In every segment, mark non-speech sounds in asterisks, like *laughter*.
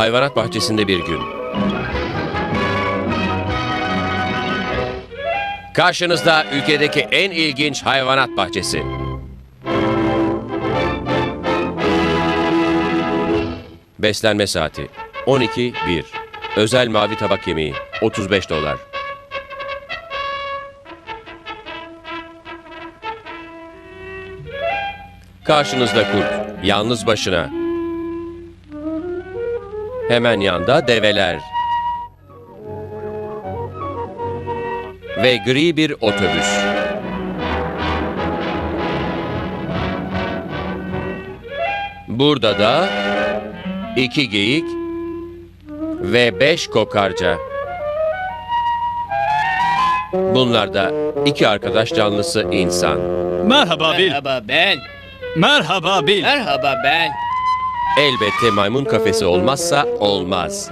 Hayvanat bahçesinde bir gün. Karşınızda ülkedeki en ilginç hayvanat bahçesi. Beslenme saati 12.1 Özel mavi tabak yemeği 35 dolar. Karşınızda kurt, yalnız başına. Hemen yanda develer. Ve gri bir otobüs. Burada da iki geyik ve beş kokarca. Bunlar da iki arkadaş canlısı insan. Merhaba Bil. Merhaba ben. Merhaba Bil. Merhaba ben. Elbette maymun kafesi olmazsa olmaz.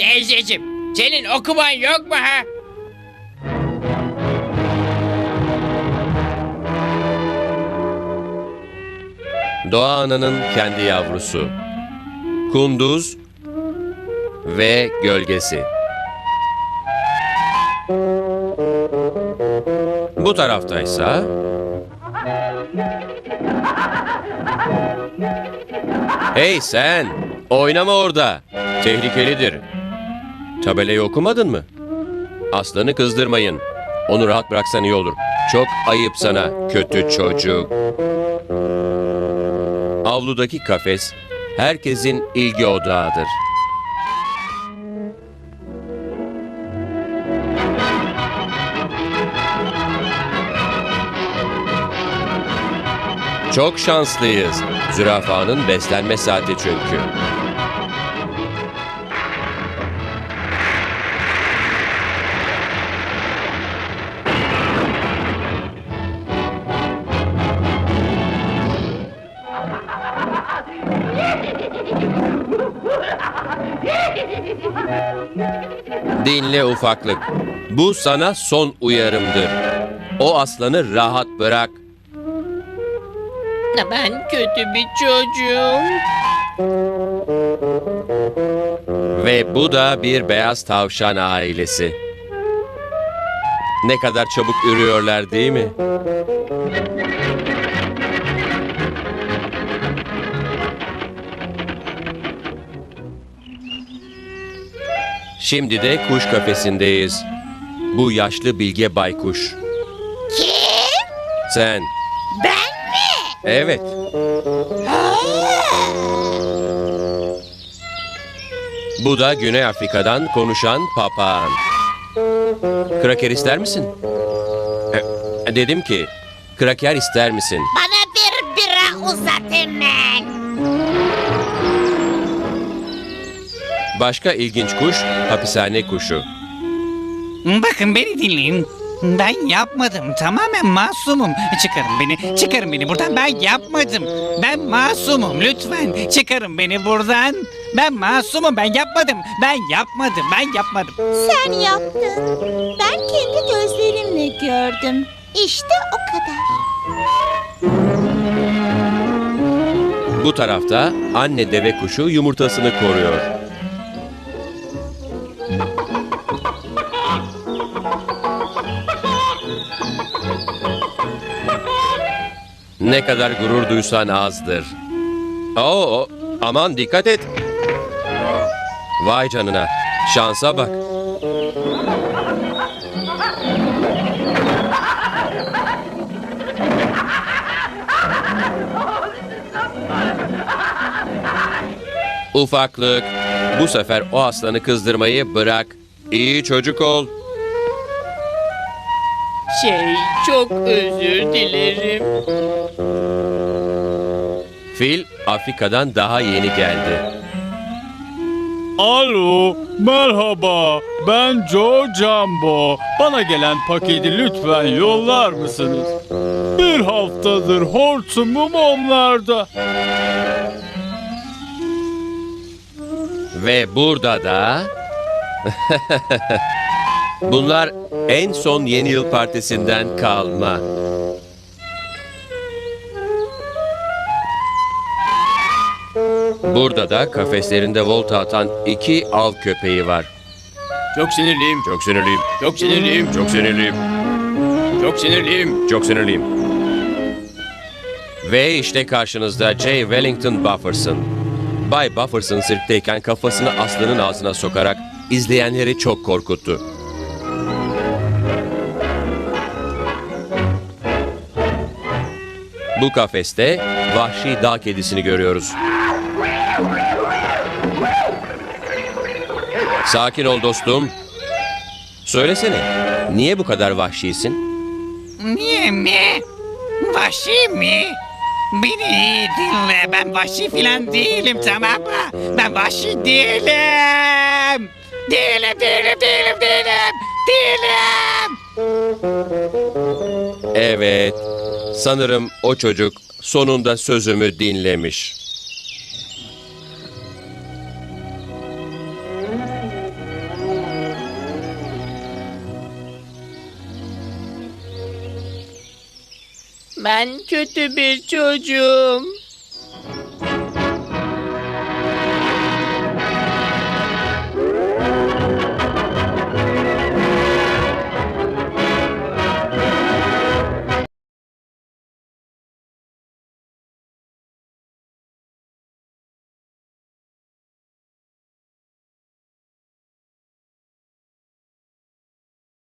Teyzeciğim. Senin okuman yok mu ha? Doğa ananın kendi yavrusu. Kunduz ve gölgesi. Bu taraftaysa Hey sen! Oynama orada. Tehlikelidir. Tabelayı okumadın mı? Aslanı kızdırmayın. Onu rahat bıraksan iyi olur. Çok ayıp sana kötü çocuk. Avludaki kafes herkesin ilgi odağıdır. Çok şanslıyız. Zürafanın beslenme saati çünkü. Dinle ufaklık. Bu sana son uyarımdır. O aslanı rahat bırak. Ben kötü bir çocuğum. Ve bu da bir beyaz tavşan ailesi. Ne kadar çabuk ürüyorlar değil mi? Şimdi de kuş kafesindeyiz. Bu yaşlı bilge baykuş. Kim? Sen. Ben mi? Evet. Bu da Güney Afrika'dan konuşan papağan. Kraker ister misin? E, dedim ki, kraker ister misin? Bana bir bira uzat hemen. Başka ilginç kuş, hapishane kuşu. Bakın beni dinleyin. Ben yapmadım. Tamamen masumum. Çıkarın beni. Çıkarın beni buradan. Ben yapmadım. Ben masumum. Lütfen çıkarın beni buradan. Ben masumum. Ben yapmadım. Ben yapmadım. Ben yapmadım. Sen yaptın. Ben kendi gözlerimle gördüm. İşte o kadar. Bu tarafta anne deve kuşu yumurtasını koruyor. Ne kadar gurur duysan azdır. Oo, aman dikkat et. Vay canına, şansa bak. Ufaklık, Bu sefer o aslanı kızdırmayı bırak. İyi çocuk ol. Şey çok özür dilerim. Fil Afrika'dan daha yeni geldi. Alo, merhaba. Ben Joe Jumbo. Bana gelen paketi lütfen yollar mısınız? Bir haftadır hortumum onlarda. Ve burada da... *laughs* Bunlar en son yeni yıl partisinden kalma. Burada da kafeslerinde volta atan iki av köpeği var. Çok sinirliyim. Çok sinirliyim, Çok sinirliyim. çok sinirliyim, Çok sinirliyim. çok sinirliyim. Ve işte karşınızda J. Wellington Bufferson. Bay Bufferson sirkteyken kafasını aslanın ağzına sokarak izleyenleri çok korkuttu. Bu kafeste vahşi dağ kedisini görüyoruz. Sakin ol dostum. Söylesene, niye bu kadar vahşisin? Niye mi? Vahşi mi? Beni iyi dinle. Ben vahşi filan değilim tamam mı? Ben vahşi değilim. Değilim, değilim, değilim, değilim. Değilim. Evet, sanırım o çocuk sonunda sözümü dinlemiş. Ben kötü bir çocuğum.